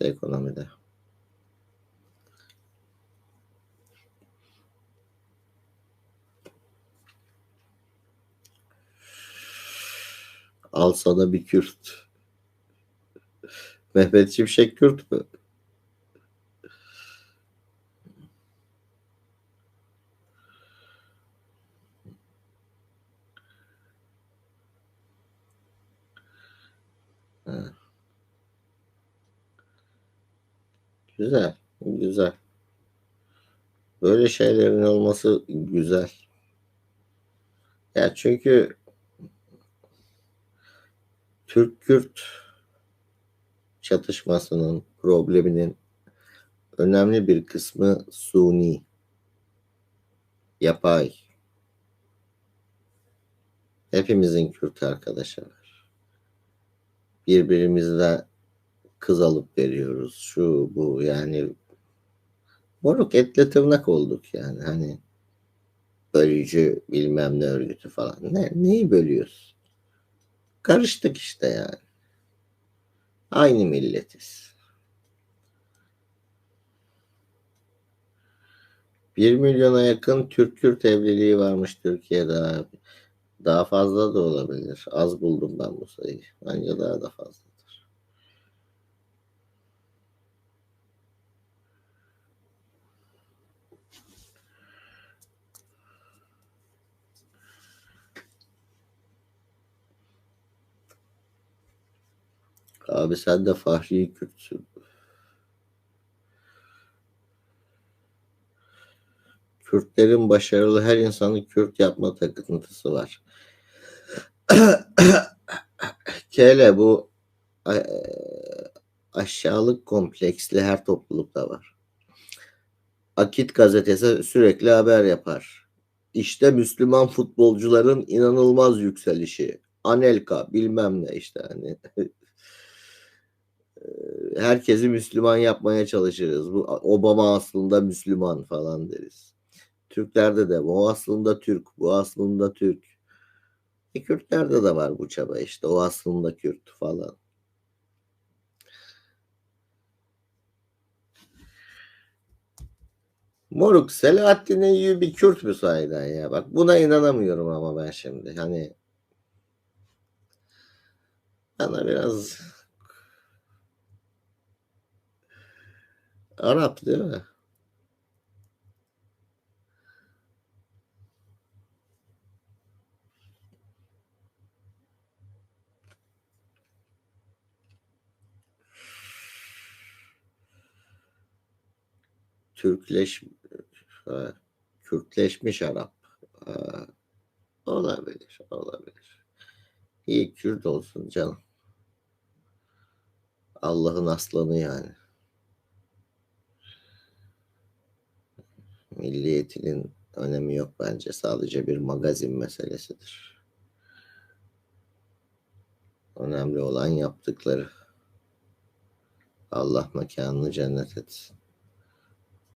ekonomide. Al sana bir Kürt. Mehmet Şimşek Kürt mü? Ha. Güzel, güzel. Böyle şeylerin olması güzel. Ya çünkü Türk-Kürt çatışmasının probleminin önemli bir kısmı suni, yapay. Hepimizin Kürt arkadaşı var. Birbirimizle kız alıp veriyoruz. Şu bu yani moruk etle tırnak olduk yani hani bölücü bilmem ne örgütü falan. Ne, neyi bölüyoruz? Karıştık işte yani. Aynı milletiz. Bir milyona yakın Türk-Kürt evliliği varmış Türkiye'de abi. Daha fazla da olabilir. Az buldum ben bu sayıyı. Bence daha da fazladır. Abi sen de Fahri Kürtsün. Kürtlerin başarılı her insanı Kürt yapma takıntısı var. Kele bu a- aşağılık kompleksli her toplulukta var. Akit gazetesi sürekli haber yapar. İşte Müslüman futbolcuların inanılmaz yükselişi. Anelka bilmem ne işte hani herkesi Müslüman yapmaya çalışırız. Bu Obama aslında Müslüman falan deriz. Türklerde de bu aslında Türk, bu aslında Türk. E, Kürtlerde de var bu çaba işte. O aslında Kürt falan. Moruk Selahattin Eyyubi Kürt mü sahiden ya? Bak buna inanamıyorum ama ben şimdi. Hani bana biraz Arap değil mi? Türkleş ha, Kürtleşmiş Arap. Olabilir, olabilir. İyi Kürt olsun canım. Allah'ın aslanı yani. Milliyetinin önemi yok bence. Sadece bir magazin meselesidir. Önemli olan yaptıkları. Allah mekanını cennet etsin.